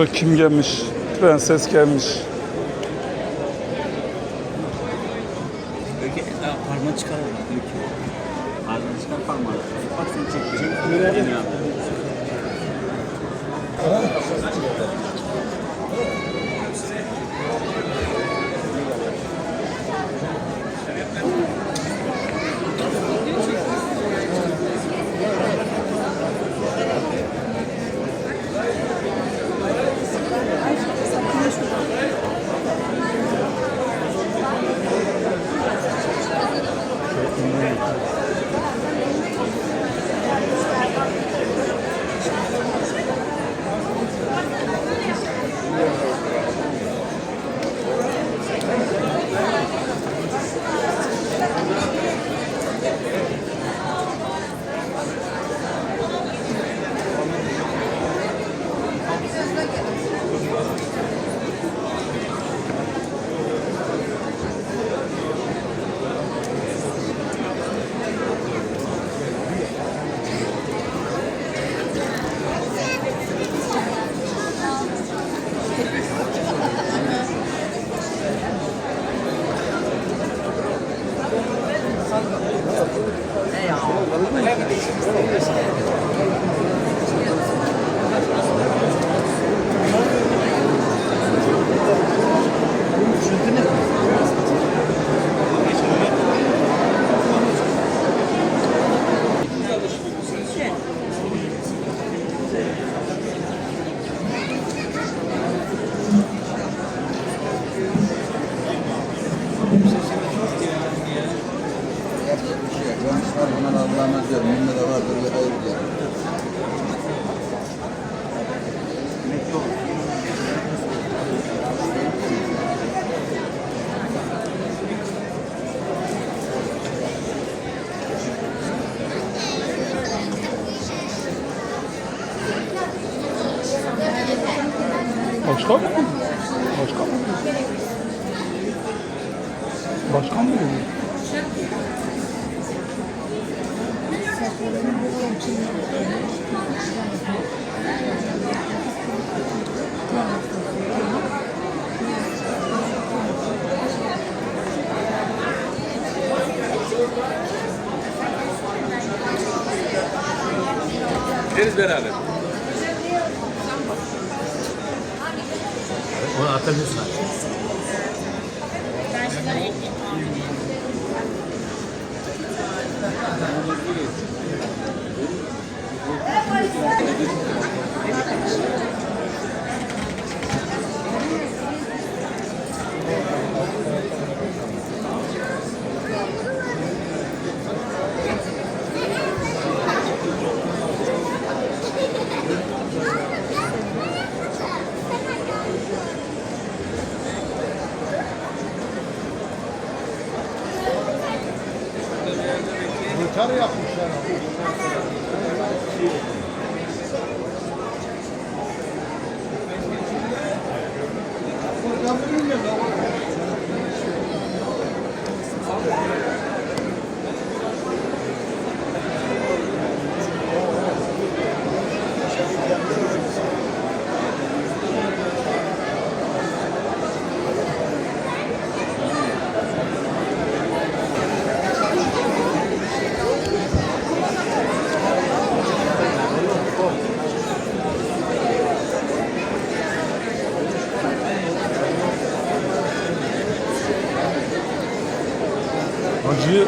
Burada kim gelmiş? Prenses gelmiş. E, parmağı çıkar oradan Öykü. Parmağı çıkar parmağı. Bak seni çekecek. Gideriz beraber. Onu atabilirsin. Hacı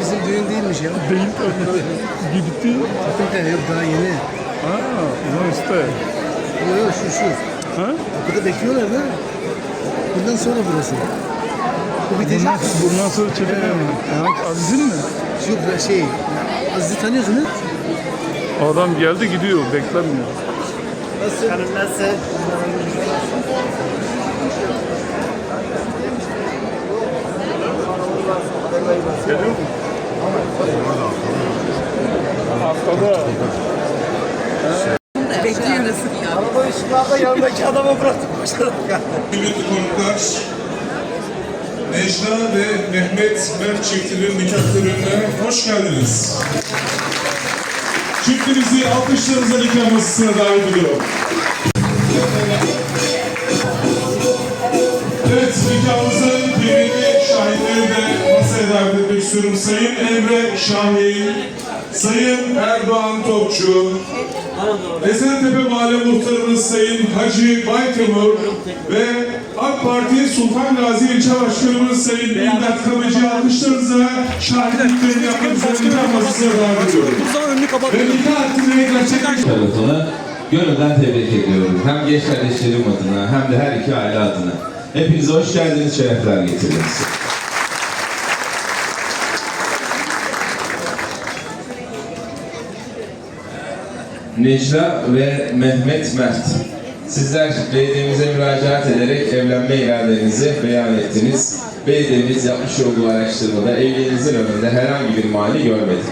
Bizim düğün değilmiş ya. değil tabii. Gitti. Hakikaten yok daha yeni. Ha, ulan işte. Yok yok şu şu. Ha? Kapıda bekliyorlar da. Bundan sonra burası. Bu bitecek. Bundan, bundan sonra mu? Ha, Aziz'in mi? Şu şey. Aziz'i tanıyorsunuz. Adam geldi gidiyor, beklemiyor. Nasıl? nasıl? Geliyor mu? Haftada. Araba ışıklarda yanındaki adama bıraktık. Kıymetli konuklar, Necla ve Mehmet Mert çiftinin nikah törenine hoş geldiniz. Çiftimizi alkışlarınızla nikah masasına davet ediyorum. Evet, nikahımızın kıymetli şahitleri de masaya davet etmek istiyorum. Sayın Emre Şahin, Sayın Erdoğan Topçu, Esentepe Mahalle Muhtarımız Sayın Hacı Baytemur ve AK Parti Sultan Gazi İlçe Başkanımız Sayın İmdat Kabıcı alkışlarınıza şahitliklerini yapmak üzere nikah masasına davet ediyorum. Ve nikah akdini gerçekleştirmek tarafını gönülden tebrik ediyorum. Hem genç kardeşlerim adına hem de her iki aile adına. Hepinize hoş geldiniz, şerefler getirdiniz. Necla ve Mehmet Mert. Sizler belediyemize müracaat ederek evlenme iradenizi beyan ettiniz. Belediyemiz yapmış olduğu araştırmada evliliğinizin önünde herhangi bir mani görmedi.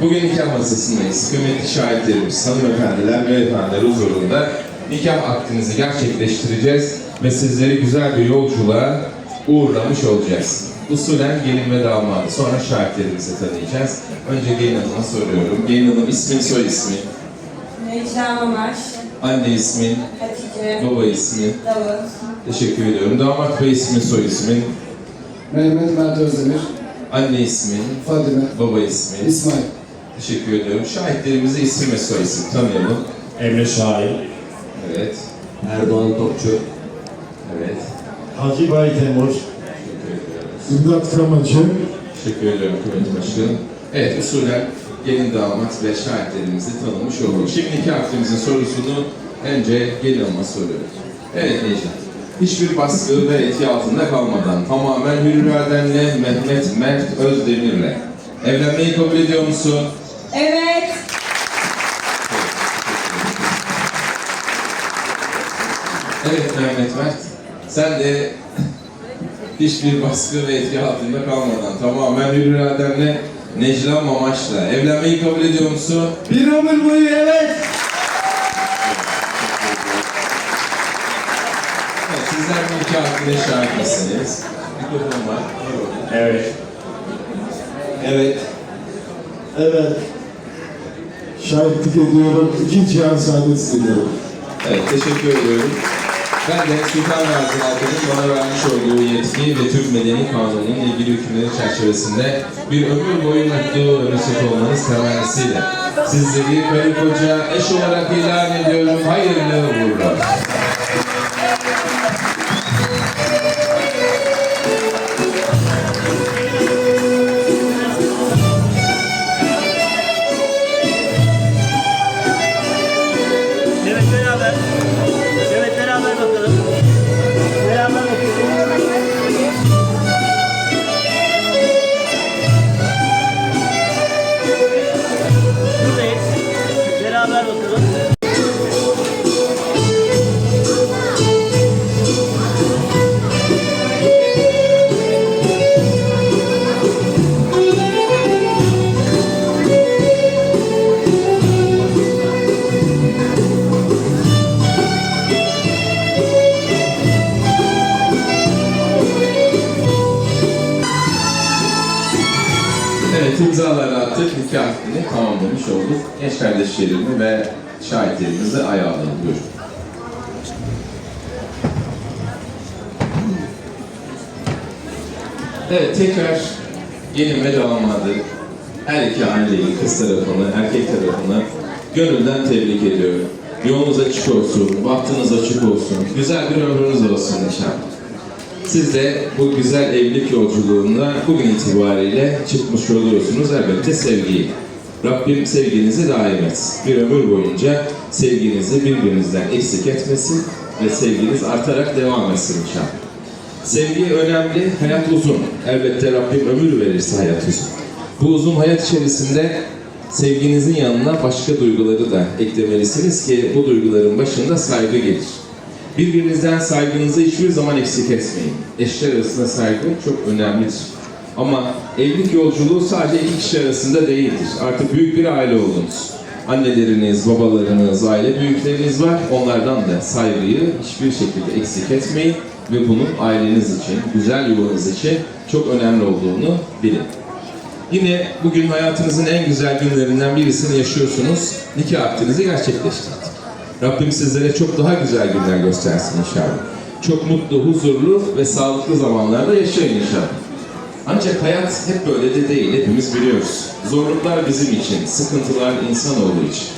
Bugün nikah masasındayız. Kıymetli şahitlerimiz, hanımefendiler, beyefendiler huzurunda nikah aktinizi gerçekleştireceğiz ve sizleri güzel bir yolculuğa uğurlamış olacağız. Usulen gelin ve damadı, sonra şahitlerimizi tanıyacağız. Önce gelin hanıma soruyorum. Gelin hanım ismin, soy ismin, Necla Mamaş, anne ismin, Hatice, baba ismin. Davut, Teşekkür ediyorum. Damat bey ismin, soy ismin, Mehmet Mert Özdemir, anne ismin, Fadime, baba ismin. İsmail. Teşekkür ediyorum. Şahitlerimize isim ve soy isim tanıyalım. Emre Şahin, Evet, Erdoğan Topçu, evet. Hacı Baytemur, Teşekkür ediyoruz. İmdat Kamacı, Teşekkür ediyorum kıymetli başkanım. Evet, usulen gelin damat ve şahitlerimizi tanımış olduk. Şimdi nikah akdimizin sorusunu önce gelin hanıma soruyoruz. Evet Necla. Hiçbir baskı ve etki altında kalmadan tamamen hür iradenle Mehmet Mert Özdemir'le evlenmeyi kabul ediyor musun? Evet, Evet Mehmet Mert. Sen de hiçbir baskı ve etki altında kalmadan tamamen hür iradenle Necla Mamaş'la evlenmeyi kabul ediyor musun? bir ömür boyu evet. Evet, sizler bu iki hakkında şahit misiniz? Mikrofon var. evet. Evet. Evet. Şahitlik ediyorum. İkinci an saadet istediyorum. Evet, teşekkür ediyorum. Ben de Sultan Gazi halkının bana vermiş olduğu yetki ve Türk Medeni Kanunu'nun ilgili hükümleri çerçevesinde bir ömür boyu mutlu ve mesut olmanız temennisiyle sizleri karı koca eş olarak ilan ediyorum. Hayırlı uğurlar. Alalım. Buyurun. Evet, tekrar gelin ve damadı her iki aileyi, kız tarafını, erkek tarafını gönülden tebrik ediyorum. Yolunuz açık olsun, bahtınız açık olsun, güzel bir ömrünüz olsun inşallah. Siz de bu güzel evlilik yolculuğunda bugün itibariyle çıkmış oluyorsunuz elbette sevgiyi. Rabbim sevginizi daim etsin. Bir ömür boyunca sevginizi birbirinizden eksik etmesin ve sevginiz artarak devam etsin inşallah. Sevgi önemli, hayat uzun. Elbette Rabbim ömür verirse hayat uzun. Bu uzun hayat içerisinde sevginizin yanına başka duyguları da eklemelisiniz ki bu duyguların başında saygı gelir. Birbirinizden saygınızı hiçbir zaman eksik etmeyin. Eşler arasında saygı çok önemlidir. Ama evlilik yolculuğu sadece iki kişi arasında değildir. Artık büyük bir aile oldunuz. Anneleriniz, babalarınız, aile büyükleriniz var. Onlardan da saygıyı hiçbir şekilde eksik etmeyin ve bunun aileniz için, güzel yuvanız için çok önemli olduğunu bilin. Yine bugün hayatınızın en güzel günlerinden birisini yaşıyorsunuz. Nikah aktinizi gerçekleştirdik. Rabbim sizlere çok daha güzel günler göstersin inşallah. Çok mutlu, huzurlu ve sağlıklı zamanlarda yaşayın inşallah. Ancak hayat hep böyle de değil, hepimiz biliyoruz. Zorluklar bizim için, sıkıntılar insanoğlu için.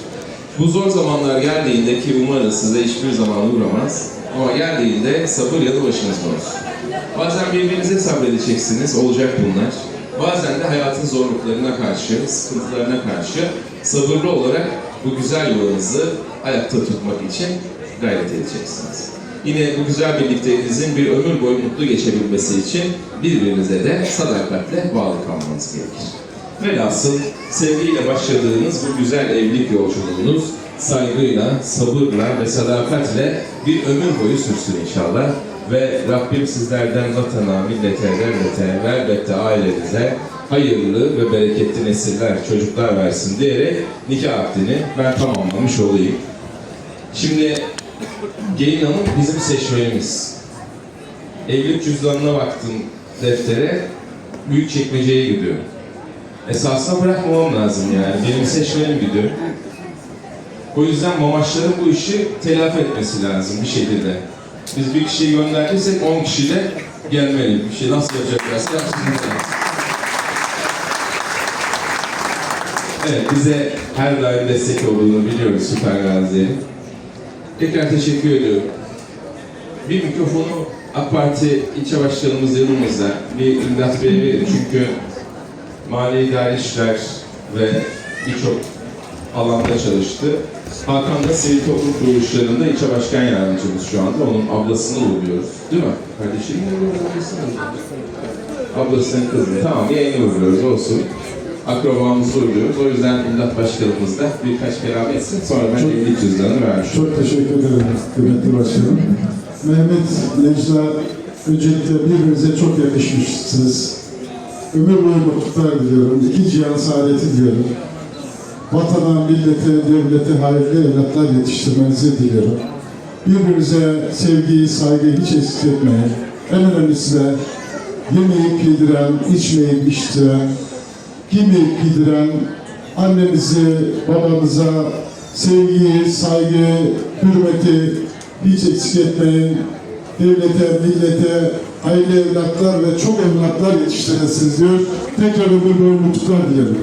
Bu zor zamanlar geldiğinde ki umarız size hiçbir zaman uğramaz. Ama geldiğinde sabır ya da başınız olsun. Bazen birbirinize sabredeceksiniz, olacak bunlar. Bazen de hayatın zorluklarına karşı, sıkıntılarına karşı sabırlı olarak bu güzel yolunuzu ayakta tutmak için gayret edeceksiniz. Yine bu güzel birlikteliğinizin bir ömür boyu mutlu geçebilmesi için birbirinize de sadakatle bağlı kalmanız gerekir. Velhasıl sevgiyle başladığınız bu güzel evlilik yolculuğunuz saygıyla, sabırla ve sadakatle bir ömür boyu sürsün inşallah. Ve Rabbim sizlerden vatana, millete, devlete ve elbette ailenize hayırlı ve bereketli nesiller, çocuklar versin diyerek nikah akdini ben tamamlamış olayım. Şimdi Gelin Hanım bizim seçmenimiz. Evlilik cüzdanına baktım deftere, büyük çekmeceye gidiyor. Esasına bırakmamam lazım yani. Benim seçmenim gidiyor. O yüzden mamaçların bu işi telafi etmesi lazım bir şekilde. Biz bir kişiyi gönderdiysek 10 kişi de gelmeli. Bir şey nasıl yapacaklarsa yapsınlar. Evet, bize her daim destek olduğunu biliyoruz Süper Gazi'nin. Tekrar teşekkür ediyorum. Bir mikrofonu AK Parti ilçe başkanımız yanımızda. Bir İmdat Bey'e çünkü mali idari işler ve birçok alanda çalıştı. Hakan da sivil toplum kuruluşlarında ilçe başkan yardımcımız şu anda. Onun ablasını uğurluyoruz. Değil mi? Kardeşim mi uğurluyoruz? Ablasının kızını. Tamam yayını uğurluyoruz olsun. Akrabamızı uğurluyoruz. O yüzden İmdat Başkanımız da birkaç kelam etsin. Sonra ben Çok- evlilik cüzdanını vermiş Çok teşekkür ederim kıymetli başkanım. Mehmet, Necla, öncelikle birbirinize çok yakışmışsınız. Ömür boyu mutluluklar diliyorum. İki cihan saadeti diliyorum. Vatana, millete, devlete hayırlı evlatlar yetiştirmenizi diliyorum. Birbirinize sevgiyi, saygıyı hiç eksik etmeyin. En önemlisi de yemeyip yediren, içmeyip içtiren, giymeyip giydiren annemizi, babamıza sevgiyi, saygı, hürmeti hiç eksik etmeyin. Devlete, millete, hayırlı evlatlar ve çok evlatlar yetiştiresiniz diyor. Tekrar ömür boyu mutluluklar dilerim.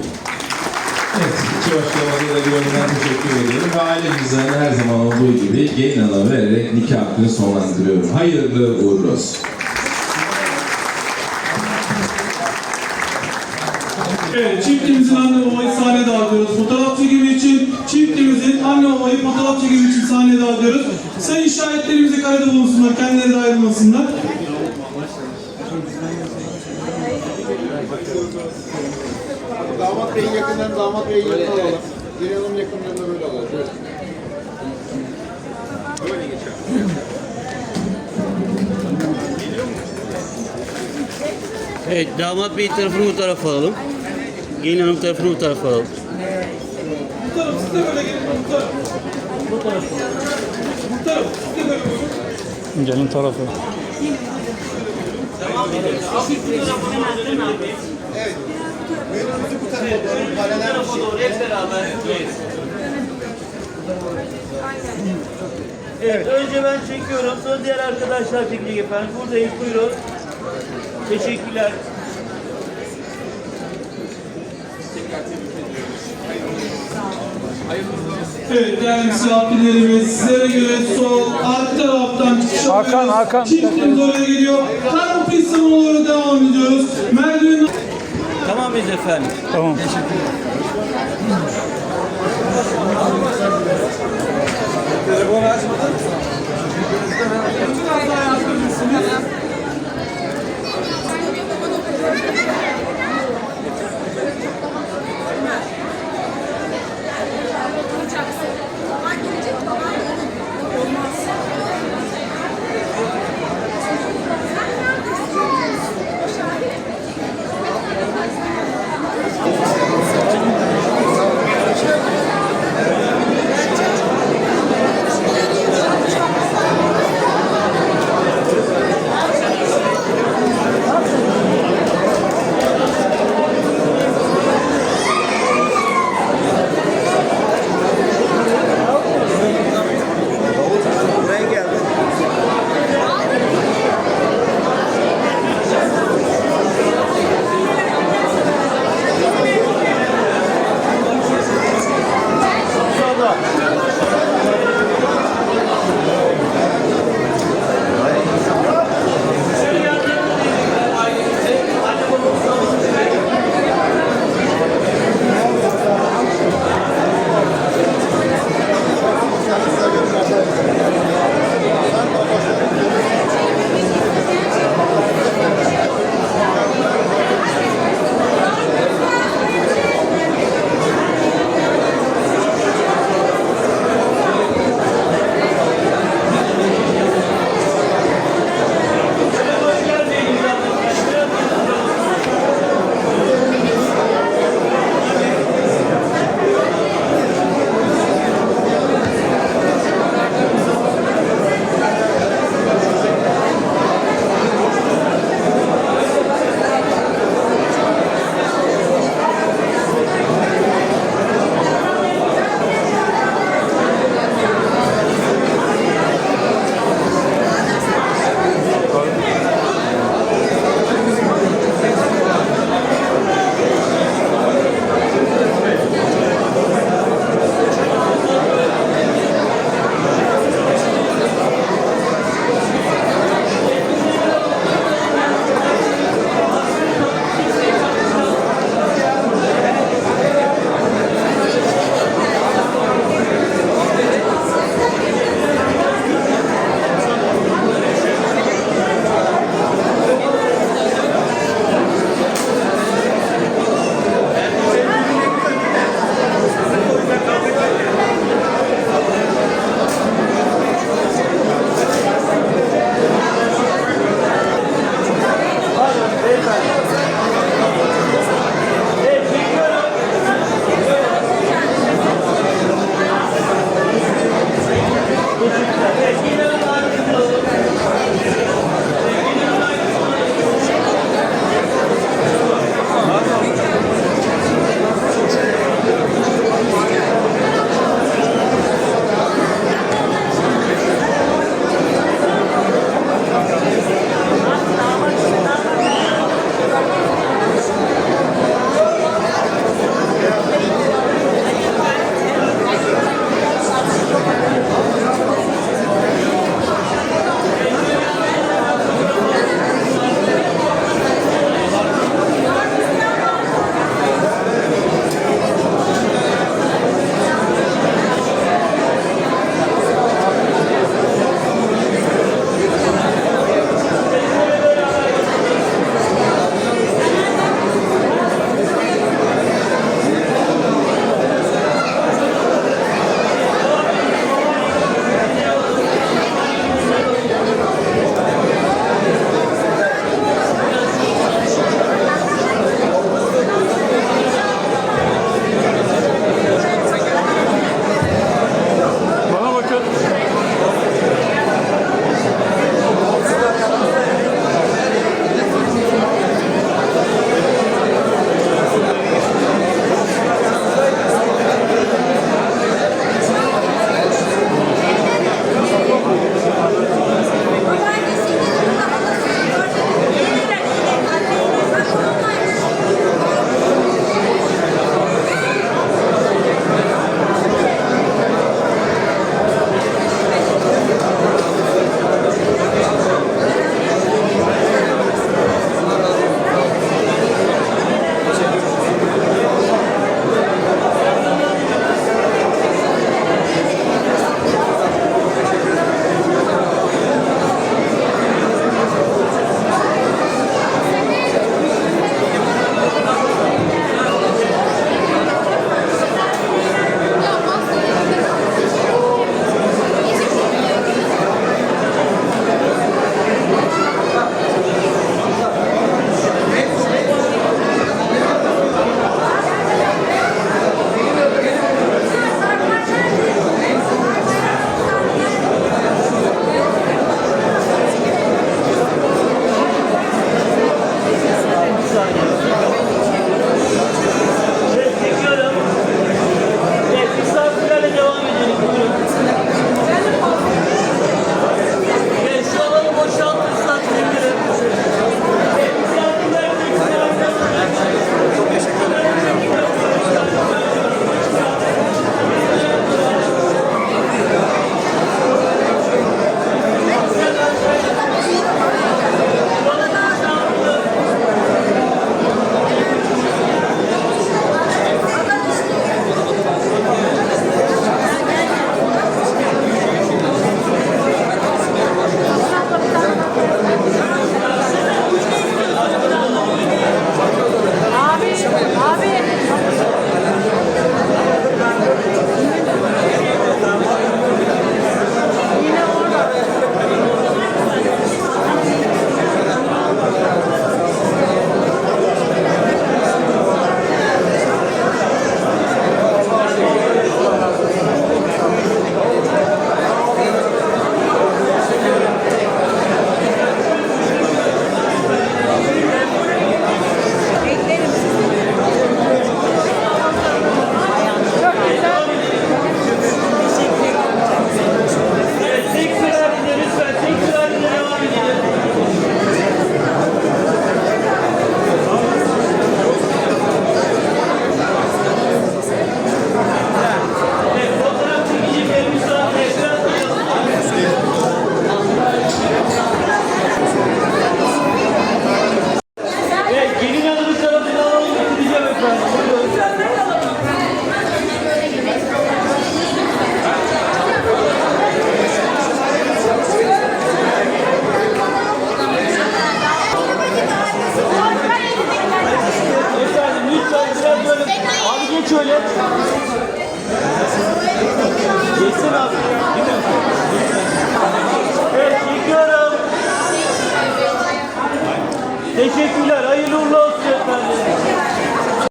Evet, iki başkanımıza da yönden teşekkür ediyorum. Ve aile cüzdanını her zaman olduğu gibi gelin ana vererek nikah sonlandırıyorum. Hayırlı uğurlu olsun. Evet, çiftimizin anne babayı sahneye dağıtıyoruz. Fotoğraf çekimi için çiftimizin anne babayı fotoğraf çekimi için sahneye dağıtıyoruz. Sayın şahitlerimize kayda bulunsunlar, kendileri de ayrılmasınlar. Damat Bey'in yakından damat Bey'in yakından alalım. Gelin hanım yakınlarında böyle alalım. Şöyle. Evet, damat bey tarafını bu tarafa alalım. Gelin hanım tarafını bu tarafa. Bu taraf, siz de böyle gelin. Bu taraf. Bu taraf. Bu taraf, siz de böyle buyurun. Gelin tarafı. Evet, önce ben çekiyorum, sonra diğer arkadaşlar çekecek efendim. Buradayız, buyurun. Teşekkürler. Evet değerli misafirlerimiz sizlere göre sol alt taraftan çıkış Hakan, Hakan. Çiftimiz oraya geliyor. Tarım pistanına doğru devam ediyoruz. Merdiven... Tamam mıyız efendim? Tamam. Telefonu açmadın mı? Biraz daha yardımcısınız.